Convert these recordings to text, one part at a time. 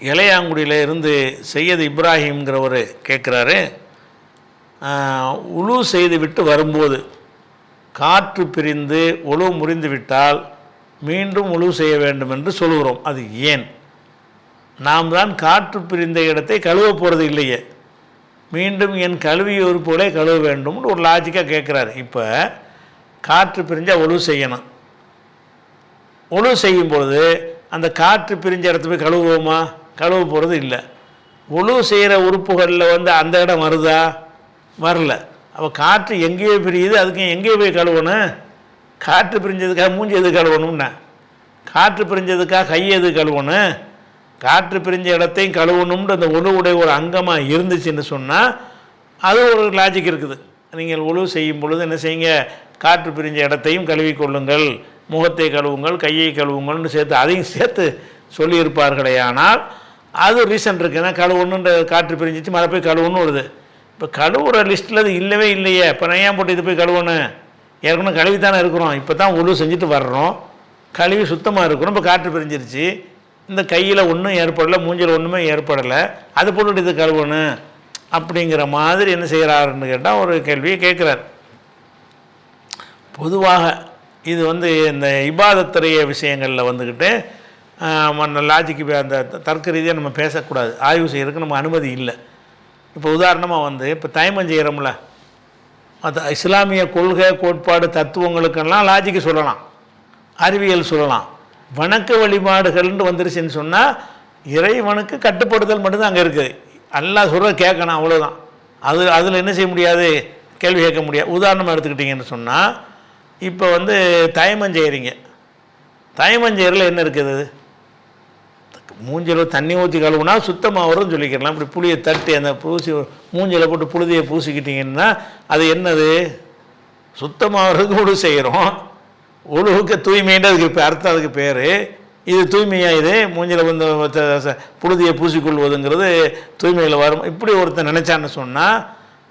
இளையாங்குடியில் இருந்து செய்யது இப்ராஹிம்ங்கிறவர் கேட்குறாரு உழு செய்து விட்டு வரும்போது காற்று பிரிந்து உழு முறிந்து விட்டால் மீண்டும் உழு செய்ய வேண்டும் என்று சொல்கிறோம் அது ஏன்? நாம் தான் காற்று பிரிந்த இடத்தை கழுவ போகிறது இல்லையே. மீண்டும் என் கழுவிய போலே கழுவ வேண்டும்னு ஒரு லாஜிக்காக கேட்குறாரு இப்போ காற்று பிரிஞ்சால் ஒழு செய்யணும். ஒழு செய்யும் பொழுது அந்த காற்று பிரிஞ்ச இடத்த போய் கழுவுவோமா? கழுவ போகிறது இல்லை. உழு செய்கிற உறுப்புகளில் வந்து அந்த இடம் வருதா? வரல. அப்போ காற்று எங்கேயோ பிரியுது அதுக்கு எங்கேயோ போய் கழுவணும். காற்று பிரிஞ்சதுக்காக மூஞ்சி எது கழுவணும்னா? காற்று பிரிஞ்சதுக்காக கை எது கழுவணும்? காற்று பிரிஞ்ச இடத்தையும் கழுவணும்ன்ற அந்த உழுவுடைய ஒரு அங்கமாக இருந்துச்சுன்னு சொன்னால் அது ஒரு லாஜிக் இருக்குது. நீங்கள் உழவு செய்யும் பொழுது என்ன செய்யுங்க? காற்று பிரிஞ்ச இடத்தையும் கழுவி கொள்ளுங்கள். முகத்தை கழுவுங்கள் கையை கழுவுங்கள்னு சேர்த்து அதையும் சேர்த்து சொல்லியிருப்பார்களே ஆனால் அது ரீசன் இருக்குன்னா ஒன்றுன்ற காற்று பிரிஞ்சிச்சு மழை போய் கழுவுன்னு வருது. இப்போ கழுவுற லிஸ்ட்டில் அது இல்லவே இல்லையே. இப்போ நான் ஏன் போட்டு இது போய் கழுவணும் ஏற்கனவே கழுவி தானே இருக்கிறோம். இப்போ தான் உழுவு செஞ்சுட்டு வர்றோம். கழுவி சுத்தமாக இருக்கணும். இப்போ காற்று பிரிஞ்சிருச்சு. இந்த கையில் ஒன்றும் ஏற்படலை மூஞ்சில் ஒன்றுமே ஏற்படலை. அது போட்டு இது கழுவணும் அப்படிங்கிற மாதிரி என்ன செய்கிறாருன்னு கேட்டால் ஒரு கேள்வியை கேட்குறாரு. பொதுவாக இது வந்து இந்த இபாதத்துறைய விஷயங்களில் வந்துக்கிட்டு லாஜிக்கு அந்த தர்க்க ரீதியாக நம்ம பேசக்கூடாது. ஆய்வு செய்கிறதுக்கு நம்ம அனுமதி இல்லை. இப்போ உதாரணமாக வந்து இப்போ தயமம் செய்கிறோம்ல மற்ற இஸ்லாமிய கொள்கை கோட்பாடு தத்துவங்களுக்கெல்லாம் லாஜிக்கு சொல்லலாம். அறிவியல் சொல்லலாம். வணக்க வழிபாடுகள்னு வந்துருச்சுன்னு சொன்னால் இறைவனுக்கு கட்டுப்படுதல் மட்டும்தான் அங்கே இருக்குது அல்லாஹ் சொல்கிற கேட்கணும் அவ்வளோதான் அது அதில் என்ன செய்ய முடியாது? கேள்வி கேட்க முடியாது. உதாரணமாக எடுத்துக்கிட்டிங்கன்னு சொன்னால் இப்போ வந்து தயமம் செய்கிறீங்க தயமம் செய்கிறதுல என்ன இருக்குது? மூஞ்சில் தண்ணி ஊற்றி கழுவுனா சுத்தமாக வரும்னு சொல்லிக்கலாம் இப்படி புளியை தட்டி அந்த பூசி மூஞ்சில் போட்டு புழுதியை பூசிக்கிட்டிங்கன்னா அது என்னது? சுத்தமாகிறதுக்கு உழு செய்கிறோம் உழுவுக்கு தூய்மைன்ற அதுக்கு இப்போ அர்த்தம் அதுக்கு பேர். இது தூய்மையாக இது? மூஞ்சில் வந்து ச- புழுதியை பூசிக்கொள்வதுங்கிறது தூய்மையில் வரும். இப்படி ஒருத்தன் நினச்சான்னு சொன்னால்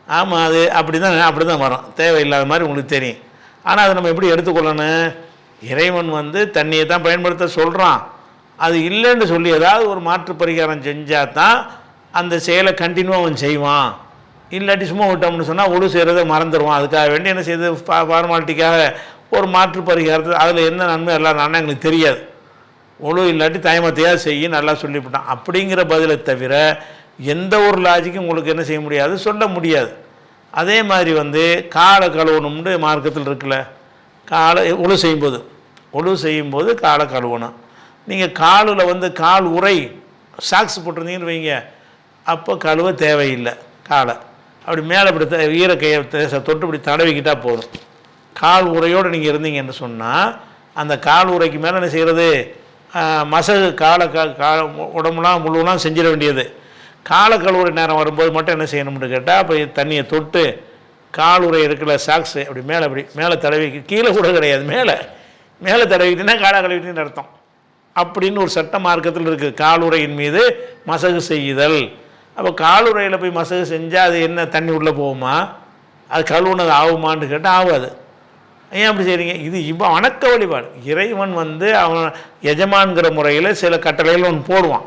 ஆமாம் அது அப்படி தான் அப்படி தான் வரும். தேவையில்லாத மாதிரி உங்களுக்கு தெரியும். ஆனால் அதை நம்ம எப்படி எடுத்துக்கொள்ளணும்? இறைவன் வந்து தண்ணியை தான் பயன்படுத்த சொல்கிறான் அது இல்லைன்னு சொல்லி ஏதாவது ஒரு மாற்று பரிகாரம் செஞ்சால் தான் அந்த செயலை கண்டினியூவாக அவன் செய்வான். இல்லாட்டி சும்மா விட்டோம்னு சொன்னால் ஒழு செய்கிறத மறந்துடுவான். அதுக்காக வேண்டி என்ன செய்யுது ஃபா ஃபார்மாலிட்டிக்காக ஒரு மாற்று பரிகாரத்தை அதில் என்ன நன்மை எல்லாம் நானே எங்களுக்கு தெரியாது. ஒழு இல்லாட்டி தயமத்தையாக செய்ய நல்லா சொல்லிவிட்டான் அப்படிங்கிற பதிலை தவிர எந்த ஒரு லாஜிக்கும் உங்களுக்கு என்ன செய்ய முடியாது சொல்ல முடியாது. அதே மாதிரி வந்து காலை கழுவணும்னு மார்க்கத்தில் இருக்குல்ல காலை ஒழு செய்யும்போது ஒழு செய்யும்போது காலை கழுவணும். நீங்கள் காலில் வந்து கால் உரை சாக்ஸ் போட்டிருந்தீங்கன்னு வைங்க. அப்போ கழுவ தேவையில்லை காலை. அப்படி மேலே இப்படி த- ஈரக்கையை தொட்டு இப்படி தடவிக்கிட்டால் போதும். கால் உரையோடு நீங்கள் இருந்தீங்கன்னு சொன்னால் அந்த கால் உரைக்கு மேலே என்ன செய்கிறது மசகு காலை கா உடம்புலாம் முழுவலாம் செஞ்சிட வேண்டியது. காலை கழுவுற நேரம் வரும்போது மட்டும் என்ன செய்யணும்னு கேட்டால் அப்போ தண்ணியை தொட்டு கால் உரை இருக்கிற சாக்ஸு அப்படி மேலே அப்படி மேலே தடவி கீழே கூட கிடையாது மேலே. மேலே தடவிக்கிட்டீங்கன்னா காலை கழுவிட்டின்னு அர்த்தம். அப்படின்னு ஒரு சட்ட மார்க்கத்தில் இருக்குது காலுறையின் மீது மசகு செய்யுதல் அப்போ காலுறையில் போய் மசகு செஞ்சால் அது என்ன தண்ணி உள்ளே போகுமா? அது கழுவுனது ஆகுமான்னு கேட்டால் ஆகாது. ஏன் அப்படி செய்கிறீங்க இது இப்போ வணக்க வழிபாடு. இறைவன் வந்து அவன் எஜமான்கிற முறையில் சில கட்டளைகள் ஒன்று போடுவான்.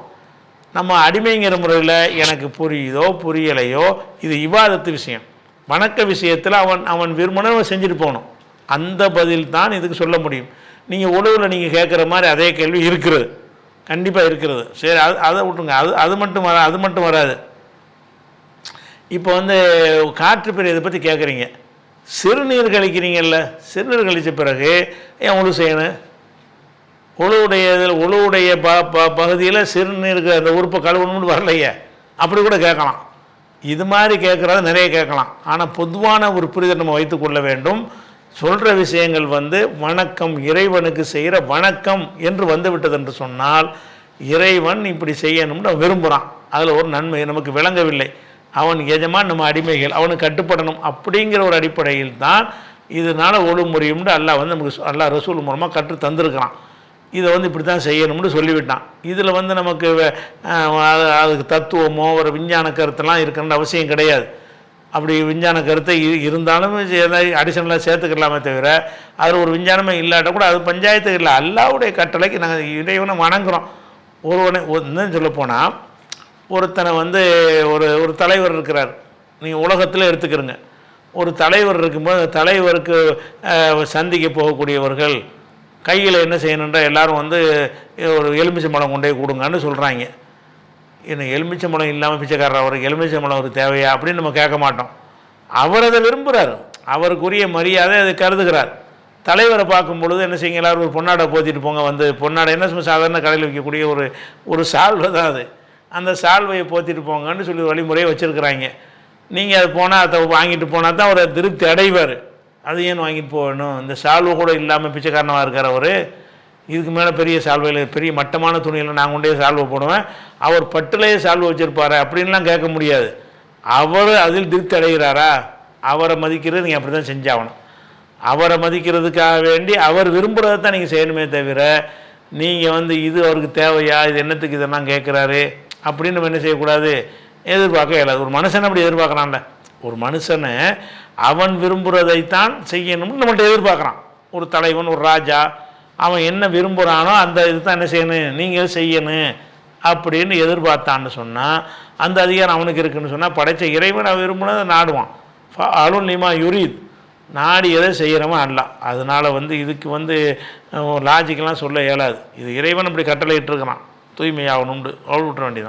நம்ம அடிமைங்கிற முறையில் எனக்கு புரியுதோ புரியலையோ இது இவாதத்து விஷயம். வணக்க விஷயத்தில் அவன் அவன் விரும்பினவன் செஞ்சுட்டு போகணும். அந்த பதில் தான் இதுக்கு சொல்ல முடியும். நீங்கள் உழவில் நீங்கள் கேட்குற மாதிரி அதே கேள்வி இருக்கிறது. கண்டிப்பாக இருக்கிறது. சரி அது அதை விட்டுங்க அது அது மட்டும் வரா அது மட்டும் வராது. இப்போ வந்து காற்று பெரியதை பற்றி கேட்குறீங்க சிறுநீர் கழிக்கிறீங்கல்ல சிறுநீர் கழித்த பிறகு ஏன் உழு செய்யணும்? உழுவுடைய இதில் உழுவுடைய ப ப பகுதியில் சிறுநீருக்கு அந்த உறுப்பை கழுவணும்னு வரலையே. அப்படி கூட கேட்கலாம். இது மாதிரி கேட்குறத நிறைய கேட்கலாம். ஆனால் பொதுவான ஒரு புரிதல் நம்ம வைத்துக்கொள்ள வேண்டும். சொல்கிற விஷயங்கள் வந்து வணக்கம் இறைவனுக்கு செய்கிற வணக்கம் என்று வந்துவிட்டது என்று சொன்னால் இறைவன் இப்படி செய்யணும்னு அவன் விரும்புகிறான் அதில் ஒரு நன்மை நமக்கு விளங்கவில்லை. அவன் எஜமான் நம்ம அடிமைகள் அவனுக்கு கட்டுப்படணும் அப்படிங்கிற ஒரு அடிப்படையில் தான் இதனால் ஒழு முறையும்னு அல்லாஹ் வந்து நமக்கு அல்லா ரசூல் மூலமாக கற்று தந்திருக்கிறான். இதை வந்து இப்படி தான் செய்யணும்னு சொல்லிவிட்டான். இதில் வந்து நமக்கு அது- அதுக்கு தத்துவமோ ஒரு விஞ்ஞான கருத்தெல்லாம் இருக்கணும்னு அவசியம் கிடையாது. அப்படி விஞ்ஞான கருத்தை இருந்தாலும் அடிஷனலாக சேர்த்துக்கலாமே தவிர அதில் ஒரு விஞ்ஞானமே இல்லாட்ட கூட அது பஞ்சாயத்து இல்லை. அல்லாவுடைய கட்டளைக்கு நாங்கள் இறைவனை வணங்குறோம். ஒருவனை ஒரு- இன்னும் ஒருத்தனை வந்து ஒரு ஒரு தலைவர் இருக்கிறார். நீங்கள் உலகத்தில் எடுத்துக்கிறங்க. ஒரு தலைவர் இருக்கும்போது தலைவருக்கு சந்திக்க போகக்கூடியவர்கள் கையில் என்ன செய்யணுன்றா எல்லோரும் வந்து ஒரு எலுமிச்சம்பழம் மலம் கொண்டே கொடுங்கன்னு சொல்கிறாங்க என்ன எலுமிச்சம்பழம் இல்லாமல் பிச்சைக்காரர் அவருக்கு எலுமிச்சம்பழம் ஒரு தேவையா அப்படின்னு நம்ம கேட்க மாட்டோம். அவர் அதை விரும்புகிறார் அவருக்குரிய மரியாதை அதை கருதுகிறார். தலைவரை பார்க்கும் பொழுது என்ன செய்யுங்க எல்லாரும் ஒரு பொன்னாடை போத்திட்டு போங்க வந்து பொன்னாடை என்ன சும்மா சாதாரண கடையில் விற்கக்கூடிய ஒரு ஒரு சால்வை தான் அது. அந்த சால்வையை போத்திட்டு போங்கன்னு சொல்லி வழிமுறையை வச்சுருக்குறாங்க. நீங்கள் அது போனால் அதை வாங்கிட்டு போனால் தான் அவர் திருப்தி அடைவார். அது ஏன் வாங்கிட்டு போகணும். இந்த சால்வை கூட இல்லாமல் பிச்சைக்காரனமாக இருக்கார் அவர். இதுக்கு மேலே பெரிய சால்வையில் பெரிய மட்டமான துணியில் நான் கொண்டே சால்வை போடுவேன். அவர் பட்டுலேயே சால்வை வச்சுருப்பாரு அப்படின்லாம் கேட்க முடியாது. அவர் அதில் திருப்தி அடைகிறாரா? அவரை மதிக்கிறது நீங்கள் அப்படி தான் செஞ்சாகணும். அவரை மதிக்கிறதுக்காக வேண்டி அவர் விரும்புகிறத தான் நீங்கள் செய்யணுமே தவிர நீங்கள் வந்து இது அவருக்கு தேவையா? இது என்னத்துக்கு இதெல்லாம் கேட்குறாரு? அப்படின்னு நம்ம என்ன செய்யக்கூடாது? எதிர்பார்க்க இயலாது. ஒரு மனுஷனை அப்படி எதிர்பார்க்குறான்ல. ஒரு மனுஷனை அவன் விரும்புகிறதைத்தான் செய்யணும்னு நம்மள்ட்ட எதிர்பார்க்குறான். ஒரு தலைவன் ஒரு ராஜா அவன் என்ன விரும்புகிறானோ அந்த இது தான் என்ன செய்யணும்? நீங்கள் செய்யணும்? அப்படின்னு எதிர்பார்த்தான்னு சொன்னால் அந்த அதிகாரம் அவனுக்கு இருக்குன்னு சொன்னால் படைச்ச இறைவன் அவன் விரும்பினதை நாடுவான். அலுன் லிமா யுரீத். நாடி எதை செய்கிறவன் அல்ல அதனால் வந்து இதுக்கு வந்து லாஜிக்கெலாம் சொல்ல இயலாது. இது இறைவன் இப்படி கட்டளை இட்டுருக்கிறான் தூய்மையாகணும்னு அவ்வளோ விட்டுற வேண்டியதான்